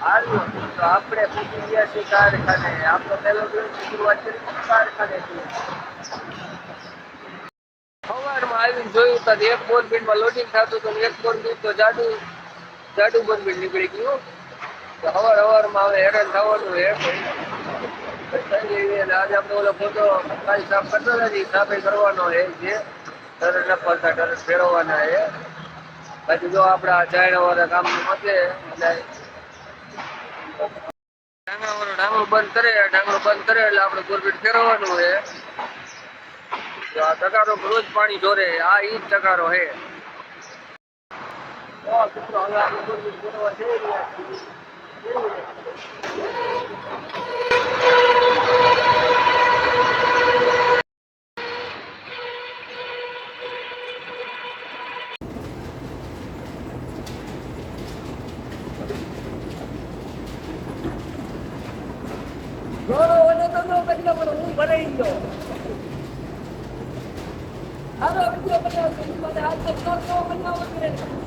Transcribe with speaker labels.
Speaker 1: હાલો, તો પૂછી હવે હેરાન થવાનું સંજય આજે ઓલો ફોટો કાલ સાફ કરતો નથી સાફે કરવાનો હે જે તરત ન પડતા તરત ફેરવવાના છે. બાકી જો આપણા ચાયણા કામ મતે એટલે ડાંગરા બંધ કરે ડાંગરો બંધ કરે એટલે આપણે બોરબીન ફેરવવાનું તો આ ટકારો રોજ પાણી ઢોરે, આ ઈ જ ટકારો હે તો મિત્રો હવે આપણે બોરબીન ફેરવવા જઈ રહ્યા છીએ. ઘોડો ઓલો તો નો બદલો પણ હું ભરાઈ ગયો હાલો વીડિયો બનાવો મને હાથ તો બનાવો